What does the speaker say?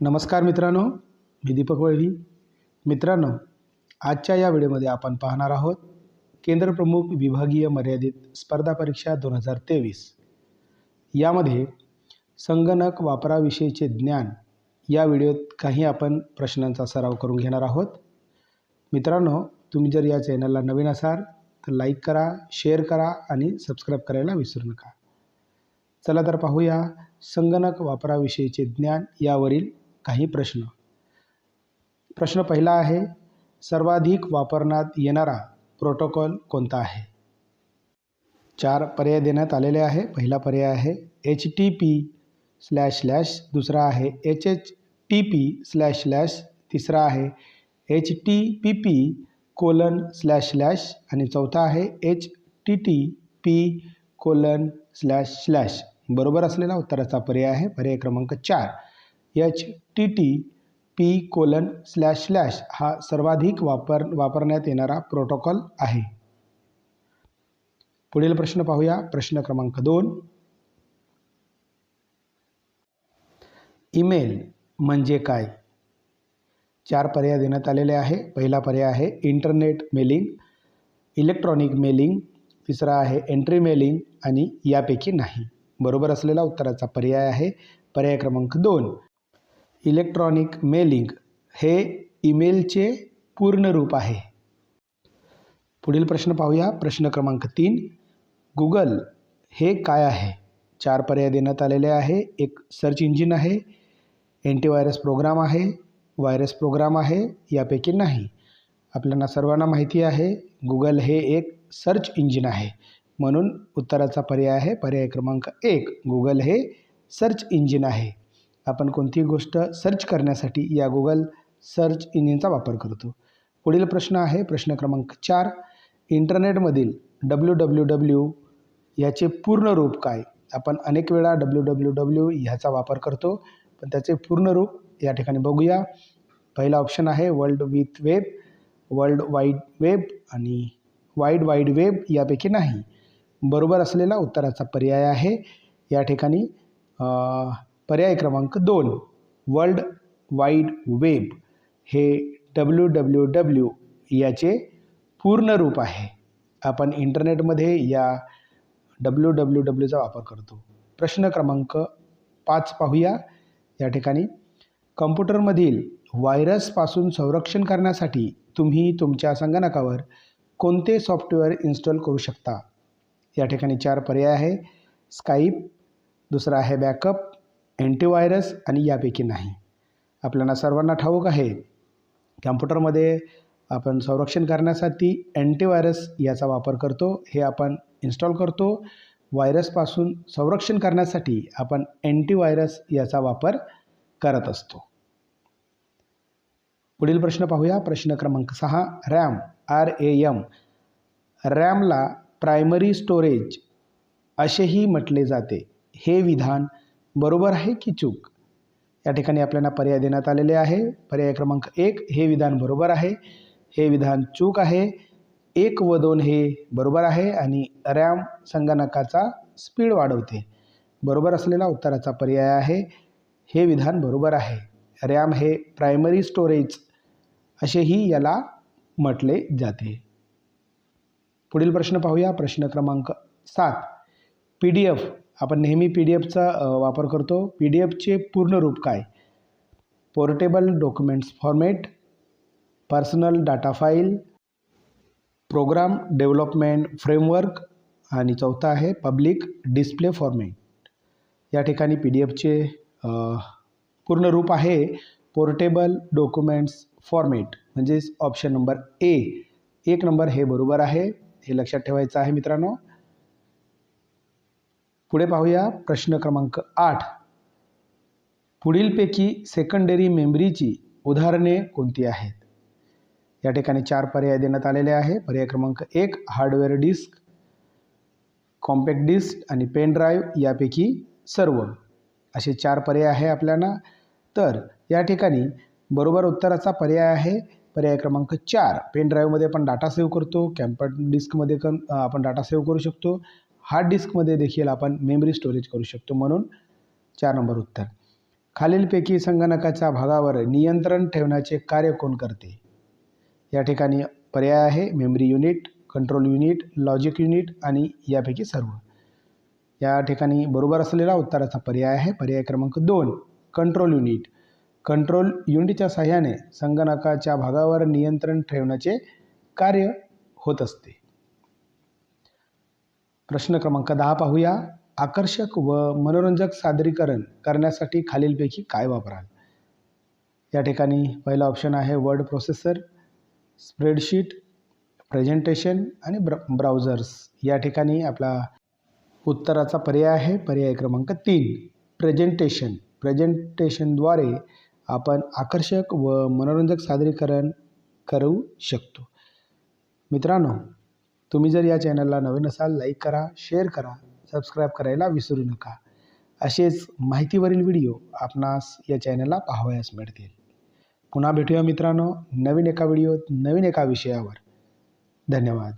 नमस्कार मित्रांनो मी दीपक वळवी. मित्रांनो आजच्या या व्हिडिओमध्ये आपण पाहणार आहोत केंद्रप्रमुख विभागीय मर्यादित स्पर्धा परीक्षा दोन हजार तेवीस. यामध्ये संगणक वापराविषयीचे ज्ञान या व्हिडिओत काही आपण प्रश्नांचा सराव करून घेणार आहोत. मित्रांनो तुम्ही जर या चॅनलला नवीन असाल तर लाईक करा शेअर करा आणि सबस्क्राईब करायला विसरू नका. चला तर पाहूया संगणक वापराविषयीचे ज्ञान यावरील काही प्रश्न. प्रश्न पहिला आहे सर्वाधिक वापरण्यात येणारा प्रोटोकॉल कोणता आहे? चार पर्याय देण्यात आलेले आहे. पहिला पर्याय आहे H T P slash slash दुसरा आहे H H T P slash slash तिसरा आहे H T P P colon slash slash आणि चौथा आहे H T T P colon slash slash बरोबर असलेला उत्तराचा पर्याय आहे पर्याय क्रमांक चार. H T T P colon slash slash हा सर्वाधिक वापर वापरण्यात येणारा प्रोटोकॉल आहे. पुढील प्रश्न पाहूया. प्रश्न क्रमांक दोन. ईमेल म्हणजे काय? चार पर्याय देण्यात आलेले आहे. पहिला पर्याय आहे इंटरनेट मेलिंग इलेक्ट्रॉनिक मेलिंग तिसरा आहे एंट्री मेलिंग आणि यापैकी नाही. बरोबर असलेला उत्तराचा पर्याय आहे. पर्याय क्रमांक दोन. इलेक्ट्रॉनिक मेलिंग हे ईमेलचे पूर्ण रूप आहे. पुढील प्रश्न पाहूया. प्रश्न क्रमांक तीन. गुगल हे काय आहे? चार पर्याय देण्यात आलेले आहे. एक सर्च इंजिन आहे. अँटीव्हायरस प्रोग्राम आहे. व्हायरस प्रोग्राम आहे. यापैकी नाही. आपल्याला सर्वांना माहिती आहे गुगल हे एक सर्च इंजिन आहे. म्हणून उत्तराचा पर्याय आहे. पर्याय क्रमांक एक. गुगल हे सर्च इंजिन आहे. आपण कोणतीही गोष्ट सर्च करण्यासाठी या गुगल सर्च इंजिनचा वापर करतो. पुढील प्रश्न आहे प्रश्न क्रमांक चार. इंटरनेटमधील डब्ल्यू डब्ल्यू डब्ल्यू याचे पूर्ण रूप काय? आपण अनेक वेळा डब्ल्यू डब्ल्यू डब्ल्यू ह्याचा वापर करतो पण त्याचे पूर्ण रूप या ठिकाणी बघूया. पहिला ऑप्शन आहे world with web world wide web आणि वाईड वाईड वेब यापैकी नाही. बरोबर असलेला उत्तराचा पर्याय आहे. या ठिकाणी पर्याय क्रमांक दोन वर्ल्ड वाईड वेब. हे डब्ल्यू डब्ल्यू डब्ल्यू याचे पूर्ण रूप आहे. आपण इंटरनेटमध्ये या डब्ल्यू डब्ल्यू डब्ल्यूचा वापर करतो. प्रश्न क्रमांक पाच पाहूया. या ठिकाणी कम्प्युटरमधील व्हायरसपासून संरक्षण करण्यासाठी तुम्ही तुमच्या संगणकावर कोणते सॉफ्टवेअर इन्स्टॉल करू शकता? या ठिकाणी चार पर्याय आहे. स्काईप दुसरा आहे बॅकअप अँटीव्हायरस आणि यापैकी नाही. आपल्याला सर्वांना ठाऊक आहे कॅम्प्युटरमध्ये आपण संरक्षण करण्यासाठी अँटीव्हायरस याचा वापर करतो हे आपण इन्स्टॉल करतो. व्हायरसपासून संरक्षण करण्यासाठी आपण अँटीव्हायरस याचा वापर करत असतो. पुढील प्रश्न पाहूया. प्रश्न क्रमांक सहा रॅम आर ए एम रॅमला प्रायमरी स्टोरेज असेही म्हटले जाते. हे विधान बरोबर आहे की चूक? या ठिकाणी आपल्याला पर्याय देण्यात आलेले आहे. पर्याय क्रमांक एक हे विधान बरोबर आहे. हे विधान चूक आहे. एक व दोन हे बरोबर आहे आणि रॅम संगणकाचा स्पीड वाढवते. बरोबर असलेला उत्तराचा पर्याय आहे. हे विधान बरोबर आहे. रॅम हे प्रायमरी स्टोरेज असेही याला म्हटले जाते. पुढील प्रश्न पाहूया. प्रश्न क्रमांक सात. पी डी एफ आपण नेहमी पी डी एफचा वापर करतो. पी डी एफचे पूर्ण रूप काय? Portable documents format personal data file program development framework आणि चौथा आहे पब्लिक डिस्प्ले फॉर्मेट. या ठिकाणी पी डी एफचे पूर्ण रूप आहे पोर्टेबल डॉक्युमेंट्स फॉर्मेट. म्हणजेच ऑप्शन नंबर ए. एक नंबर हे बरोबर आहे. हे लक्षात ठेवायचं आहे मित्रांनो. पुढे पाहूया प्रश्न क्रमांक आठ. पुढीलपैकी सेकंडरी मेमरीची उदाहरणे कोणती आहेत? या ठिकाणी चार पर्याय देण्यात आलेले आहे. पर्याय क्रमांक एक हार्डवेअर डिस्क कॉम्पॅक्ट डिस्क आणि पेन ड्राईव्ह यापैकी सर्व. असे चार पर्याय आहे आपल्याला. तर या ठिकाणी बरोबर उत्तराचा पर्याय आहे. पर्याय क्रमांक चार पेन ड्राईव्हमध्ये आपण डाटा सेव्ह करतो. कॅम्पॅक्ट डिस्कमध्ये पण आपण डाटा सेव्ह करू शकतो. हार्ड डिस्कमध्ये देखील आपण मेमरी स्टोरेज करू शकतो म्हणून चार नंबर उत्तर. खालीलपैकी संगणकाच्या भागावर नियंत्रण ठेवण्याचे कार्य कोण करते? या ठिकाणी पर्याय आहे memory unit control unit logic unit आणि यापैकी सर्व. या ठिकाणी बरोबर असलेला उत्तराचा पर्याय आहे पर्याय क्रमांक दोन कंट्रोल युनिट. कंट्रोल युनिटच्या सहाय्याने संगणकाच्या भागावर नियंत्रण ठेवण्याचे कार्य होत असते. प्रश्न क्रमांक दहा पाहूया. आकर्षक व मनोरंजक सादरीकरण करण्यासाठी खालीलपैकी काय वापराल? या ठिकाणी पहिला ऑप्शन आहे वर्ड प्रोसेसर स्प्रेडशीट प्रेझेंटेशन आणि ब्र ब्राउझर्स या ठिकाणी आपला उत्तराचा पर्याय आहे. पर्याय क्रमांक तीन प्रेझेंटेशन प्रेझेंटेशनद्वारे आपण आकर्षक व मनोरंजक सादरीकरण करू शकतो. मित्रांनो तुम्ही जर या चॅनलला नवीन असाल लाईक करा शेअर करा सबस्क्राईब करायला विसरू नका. असेच माहितीवरील व्हिडिओ आपणास या चॅनलला पाहावयास मिळतील. पुन्हा भेटूया मित्रांनो नवीन एका व्हिडिओत नवीन एका विषयावर. धन्यवाद.